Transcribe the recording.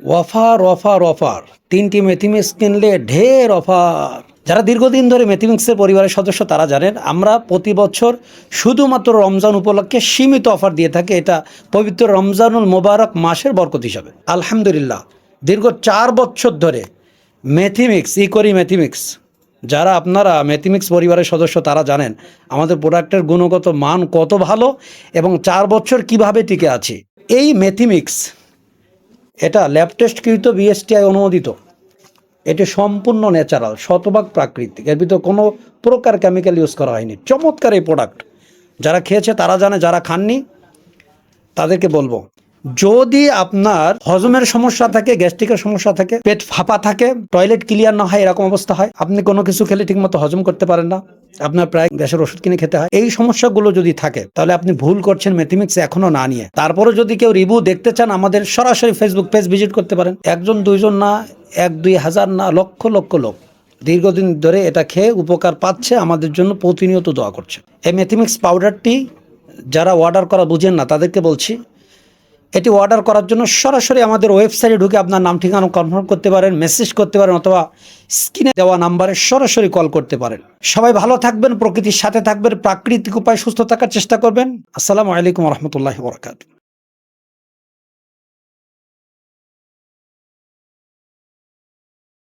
Offer offer offer তিনটি মেথিমিক্স কিনলে ঢের অফার। যারা দীর্ঘদিন ধরে মেথিমিক্সের পরিবারের সদস্য, তারা জানেন, আমরা প্রতি বছর শুধুমাত্র রমজান উপলক্ষে সীমিত অফার দিয়ে থাকি। এটা পবিত্র রমজানুল মোবারক মাসের বরকত হিসাবে। আলহামদুলিল্লাহ, দীর্ঘ চার বছর ধরে মেথিমিক্স, ই করি মেথিমিক্স, যারা আপনারা মেথিমিক্স পরিবারের সদস্য, তারা জানেন, আমাদের প্রোডাক্টের গুণগত মান কত ভালো এবং চার বছর কীভাবে টিকে আছে। এই মেথিমিক্স এটা ল্যাব টেস্টকৃত বিএসটিআই অনুমোদিত। এটি সম্পূর্ণ ন্যাচারাল শতভাগ প্রাকৃতিক। এর ভিতরে কোনো প্রকার কেমিক্যাল ইউজ করা হয়নি। চমৎকার এই প্রোডাক্ট যারা খেয়েছে, তারা জানে, যারা খাননি, তাদেরকে বলব, যদি আপনার হজমের সমস্যা থাকে গ্যাস্ট্রিকের সমস্যা থাকে, পেট ফাঁপা থাকে টয়লেট ক্লিয়ার না হয়, এরকম অবস্থা হয়, আপনি কোনো কিছু খেলে ঠিকমতো হজম করতে পারেন না। আপনার প্রায় গ্যাসের ওষুধ কিনে খেতে হয়। এই সমস্যাগুলো যদি থাকে, তাহলে আপনি ভুল করছেন মেথিমিক্স এখনও না নিয়ে। তারপরে যদি কেউ রিভিউ দেখতে চান, আমাদের সরাসরি ফেসবুক পেজ ভিজিট করতে পারেন। একজন, দুইজন না, এক, দুই হাজার না, লক্ষ লক্ষ লোক দীর্ঘদিন ধরে এটা খেয়ে উপকার পাচ্ছে, আমাদের জন্য প্রতিনিয়ত দোয়া করছে। এই মেথিমিক্স পাউডারটি যারা অর্ডার করা বুঝেন না, তাদেরকে বলছি এটি অর্ডার করার জন্য সরাসরি আমাদের ওয়েবসাইটে ঢুকে আপনার নাম, ঠিকানা কনফার্ম করতে পারেন মেসেজ করতে পারেন অথবা স্ক্রিনে দেওয়া নাম্বারে সরাসরি কল করতে পারেন। সবাই ভালো থাকবেন, প্রকৃতির সাথে থাকবেন, প্রাকৃতিক উপায় সুস্থ থাকার চেষ্টা করবেন। আসসালামু আলাইকুম রহমতুল্লাহ বরকাত